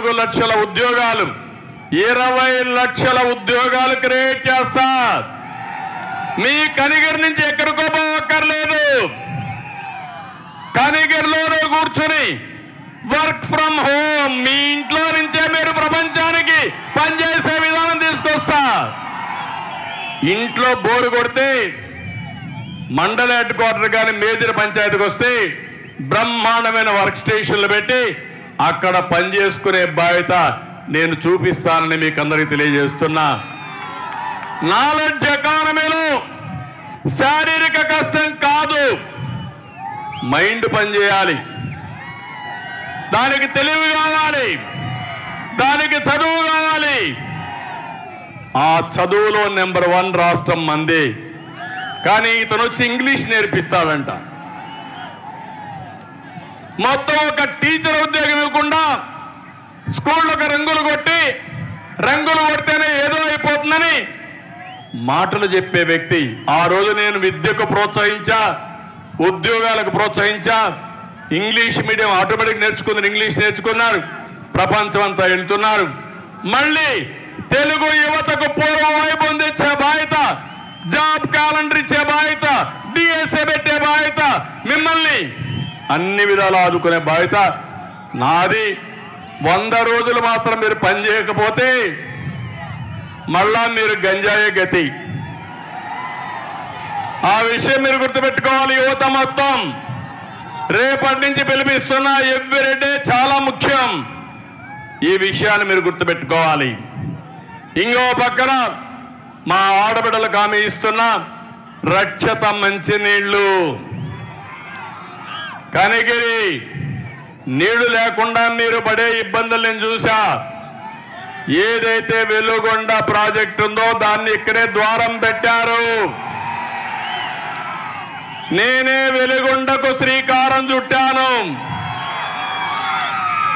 నాలుగు లక్షల ఉద్యోగాలు ఇరవై లక్షల ఉద్యోగాలు క్రియేట్ చేస్తా. మీ కనిగిరి నుంచి ఎక్కడికో పోవక్కర్లేదు. కనిగిరిలోనే కూర్చుని వర్క్ ఫ్రమ్ హోమ్. మీ ఇంట్లో నుంచే మీరు ప్రపంచానికి పనిచేసే విధానం తీసుకొస్తా. ఇంట్లో బోరు కొడితే మండల హెడ్ క్వార్టర్ కానీ మేజర్ పంచాయతీకి వస్తే బ్రహ్మాండమైన వర్క్ స్టేషన్లు పెట్టి అక్కడ పనిచేసుకునే బాధ్యత నేను చూపిస్తానని మీకు అందరికీ తెలియజేస్తున్నా. నాలెడ్జ్ ఎకానమీలో శారీరక కష్టం కాదు. మైండ్ పనిచేయాలి. దానికి తెలివి కావాలి. దానికి చదువు కావాలి. ఆ చదువులో నెంబర్ వన్ రాష్ట్రం మంది. కానీ ఇతను వచ్చి ఇంగ్లీష్ నేర్పిస్తాడంట. మొత్తం ఒక టీచర్ ఉద్యోగం ఇవ్వకుండా స్కూళ్ళకు రంగులు కొట్టి రంగులు కొడితేనే ఏదో అయిపోతుందని మాటలు చెప్పే వ్యక్తి. ఆ రోజు నేను విద్యకు ప్రోత్సహించా ఉద్యోగాలకు ప్రోత్సహించా. ఇంగ్లీష్ మీడియం ఆటోమేటిక్ నేర్చుకున్నారు ఇంగ్లీష్ నేర్చుకున్నారు. ప్రపంచం అంతా వెళ్తున్నారు. మళ్ళీ తెలుగు యువతకు పూర్వం వైపు అందించే బాధ్యత జాబ్ క్యాలెండర్ ఇచ్చే బాధ్యత డిఎస్ఏ పెట్టే బాధ్యత మిమ్మల్ని అన్ని విధాలు ఆదుకునే బాధ్యత నాది. వంద రోజులు మాత్రం మీరు పని చేయకపోతే మళ్ళా మీరు గంజాయే గతి. ఆ విషయం మీరు గుర్తుపెట్టుకోవాలి యువత మొత్తం. రేపటి నుంచి పిలిపిస్తున్న ఎవ్రీడే చాలా ముఖ్యం. ఈ విషయాన్ని మీరు గుర్తుపెట్టుకోవాలి. ఇంకో పక్కన మా ఆడబిడ్డలకు హామీ ఇస్తున్న రక్షత మంచినీళ్ళు. కనిగిరి. నీళ్ళు లేకుండా మీరు పడే ఇబ్బందులు నేను చూసా ఏదైతే వెలుగొండ ప్రాజెక్ట్ ఉందో దాన్ని ఇక్కడే ద్వారం పెట్టారు. నేనే వెలుగొండకు శ్రీకారం చుట్టాను.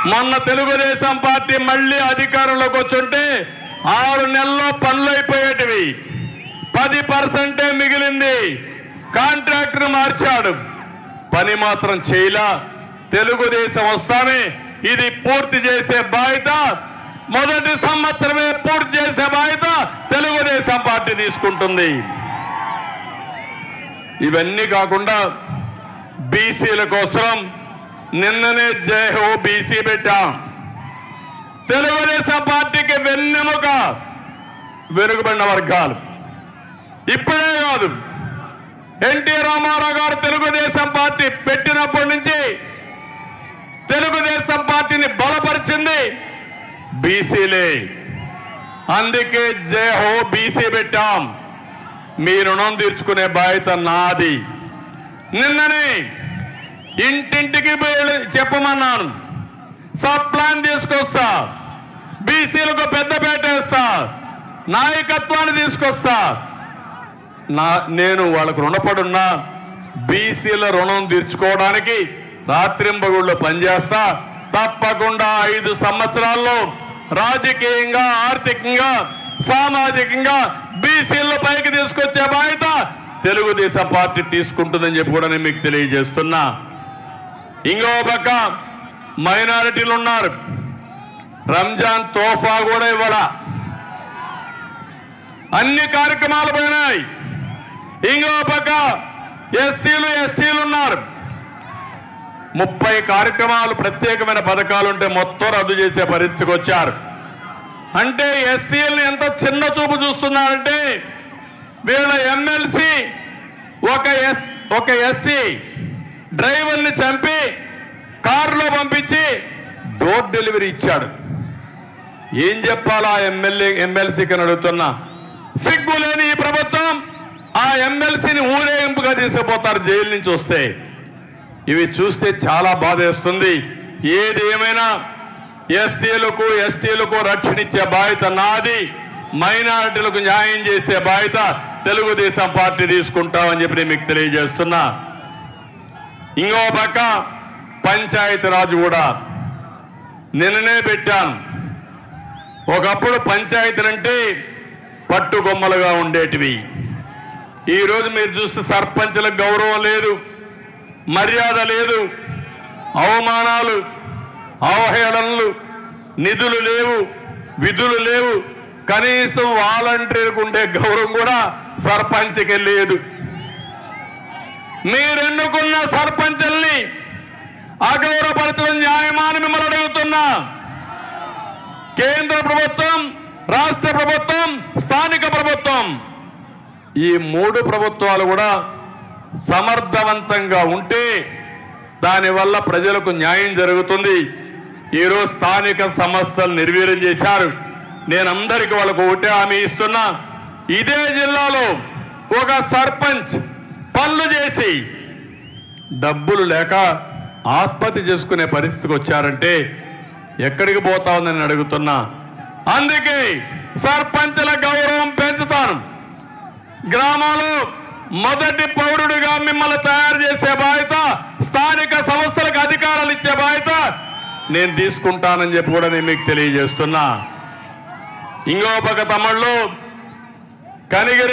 మొన్న తెలుగుదేశం పార్టీ మళ్ళీ అధికారంలోకి వచ్చుంటే ఆరు నెలల్లో పనులు అయిపోయేటివి. పది పర్సెంటే మిగిలింది. కాంట్రాక్టర్ మార్చాడు. పని మాత్రం చేయలా. తెలుగుదేశం వస్తానే. ఇది పూర్తి చేసే బాధ్యత. మొదటి సంవత్సరమే పూర్తి చేసే బాధ్యత తెలుగుదేశం పార్టీ తీసుకుంటుంది. ఇవన్నీ కాకుండా బీసీల కోసం నిన్ననే జై హో బీసీ పెట్టాం. తెలుగుదేశం పార్టీకి వెన్నెముక వెనుకబడిన వర్గాలు. ఇప్పుడే కాదు. ఎన్టీ రామారావు గారు తెలుగుదేశం పార్టీ పెట్టినప్పటి నుంచి తెలుగుదేశం పార్టీని బలపరిచింది బీసీలే. అందుకే జే హో బీసీ పెట్టాం. మీ రుణం తీర్చుకునే బాధ్యత నాది. నిన్ననే ఇంటింటికి వెళ్ళి చెప్పమన్నాను. సబ్ ప్లాన్ తీసుకొస్తా. బీసీలకు పెద్దపేట వేస్తా. నాయకత్వాన్ని తీసుకొస్తా. నా నేను వాళ్ళకు రుణపడున్నా బీసీల రుణం తీర్చుకోవడానికి రాత్రింబగుళ్ళు పనిచేస్తా తప్పకుండా ఐదు సంవత్సరాల్లో రాజకీయంగా ఆర్థికంగా సామాజికంగా బీసీల పైకి తీసుకొచ్చే బాధ్యత తెలుగుదేశం పార్టీ తీసుకుంటుందని చెప్పి కూడా నేను మీకు తెలియజేస్తున్నా. ఇంకో పక్క మైనారిటీలు ఉన్నారు. రంజాన్ తోఫా కూడా ఇవ్వాల? అన్ని కార్యక్రమాలు పోయినాయి. ఇంకో పక్క ఎస్సీలు ఎస్టీలు ఉన్నారు. ముప్పై కార్యక్రమాలు ప్రత్యేకమైన పథకాలు ఉంటే మొత్తం రద్దు చేసే పరిస్థితికి వచ్చారు. అంటే ఎస్సీలను ఎంత చిన్న చూపు చూస్తున్నారంటే వీళ్ళ ఎమ్మెల్సీ ఒక ఎస్ ఒక ఎస్సీ డ్రైవర్ని చంపి కారులో పంపించి డోర్ డెలివరీ ఇచ్చాడు. ఏం చెప్పాలా ఎమ్మెల్యే ఎమ్మెల్సీకి అడుగుతున్నా. సిగ్గు లేని ఈ ప్రభుత్వం. ఆ ఎమ్మెల్సీని ఊరేగింపుగా తీసుకుపోతారు జైలు నుంచి వస్తే. ఇవి చూస్తే చాలా బాధేస్తుంది ఏది ఏమైనా ఎస్సీలకు ఎస్టీలకు రక్షణ ఇచ్చే బాధ్యత నాది. మైనారిటీలకు న్యాయం చేసే బాధ్యత తెలుగుదేశం పార్టీ తీసుకుంటామని చెప్పి నేను మీకు తెలియజేస్తున్నా. ఇంకో పక్క పంచాయతీ రాజు కూడా నిన్ననే పెట్టాను. ఒకప్పుడు పంచాయతీలంటే పట్టుగొమ్మలుగా ఉండేటివి. ఈరోజు మీరు చూస్తే సర్పంచ్ల గౌరవం లేదు మర్యాద లేదు అవమానాలు అవహేళనలు నిధులు లేవు విధులు లేవు. కనీసం వాలంటీర్కు ఉండే గౌరవం కూడా సర్పంచ్కి లేదు. మీరెన్నుకున్న సర్పంచుల్ని అగౌరవపరచడం న్యాయమా మిమ్మల్ని అడుగుతున్నా. కేంద్ర ప్రభుత్వం రాష్ట్ర ప్రభుత్వం స్థానిక ప్రభుత్వం ఈ మూడు ప్రభుత్వాలు కూడా సమర్థవంతంగా ఉంటే దానివల్ల ప్రజలకు న్యాయం జరుగుతుంది. ఈరోజు స్థానిక సమస్యలు నిర్వీర్యం చేశారు. నేను అందరికీ వాళ్ళకు ఒకటే హామీ ఇస్తున్నా. ఇదే జిల్లాలో ఒక సర్పంచ్ పనులు చేసి డబ్బులు లేక ఆత్మహత్య చేసుకునే పరిస్థితికి వచ్చారంటే ఎక్కడికి పోతా ఉందని అడుగుతున్నా. అందుకే సర్పంచ్ల గౌరవం పెంచుతాను. గ్రామాలు మొదటి పౌరుడిగా మిమ్మల్ని తయారు చేసే బాధ్యత స్థానిక సంస్థలకు అధికారాలు ఇచ్చే బాధ్యత నేను తీసుకుంటానని చెప్పి కూడా నేను మీకు తెలియజేస్తున్నా. ఇంకో పక్క తమ్ముళ్ళు కనిగిరి